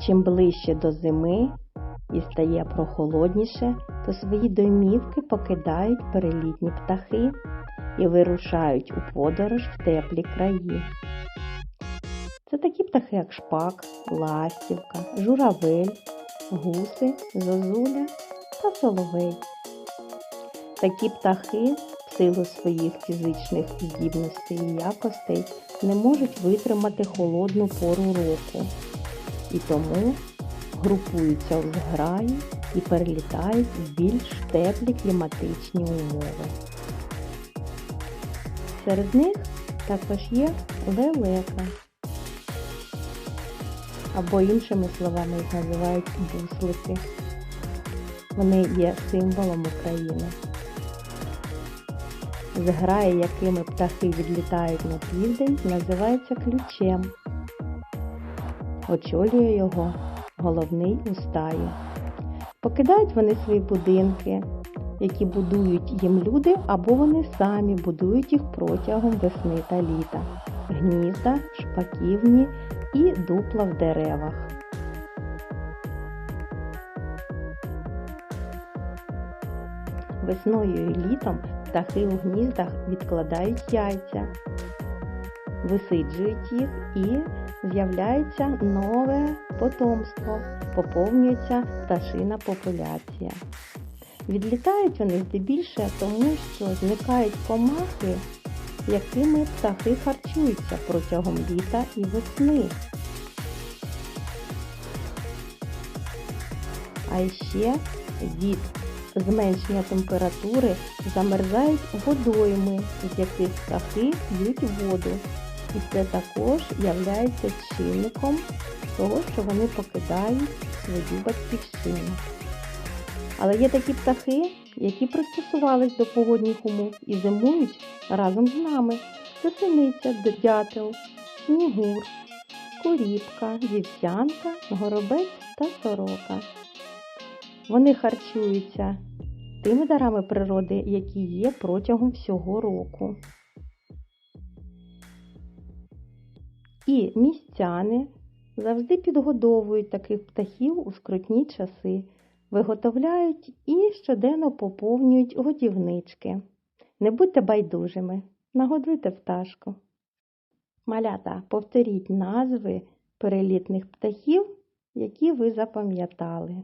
Чим ближче до зими і стає прохолодніше, то свої домівки покидають перелітні птахи і вирушають у подорож в теплі краї. Це такі птахи, як шпак, ластівка, журавель, гуси, зозуля та соловей. Такі птахи в силу своїх фізичних здібностей і якостей не можуть витримати холодну пору року і тому групуються в зграї і перелітають в більш теплі кліматичні умови. Серед них також є лелека, або іншими словами їх називають буслики. Вони є символом України. Зграї, якими птахи відлітають на південь, називається ключем. Очолює його головний у стаї. Покидають вони свої будинки, які будують їм люди, або вони самі будують їх протягом весни та літа, гнізда, шпаківні і дупла в деревах. Весною і літом птахи у гніздах відкладають яйця, висиджують їх і з'являється нове потомство, поповнюється пташина популяція. Відлітають вони здебільше тому, що зникають комахи, якими птахи харчуються протягом літа і весни. А ще від зменшення температури замерзають водойми, з яких птахи п'ють воду. І це також являється чинником того, що вони покидають свою батьківщину. Але є такі птахи, які пристосувались до погодних умов і зимують разом з нами. Це синиця, дятел, снігур, куріпка, вівсянка, горобець та сорока. Вони харчуються тими дарами природи, які є протягом всього року. І містяни завжди підгодовують таких птахів у скрутні часи, виготовляють і щоденно поповнюють годівнички. Не будьте байдужими, нагодуйте пташку. Малята, повторіть назви перелітних птахів, які ви запам'ятали.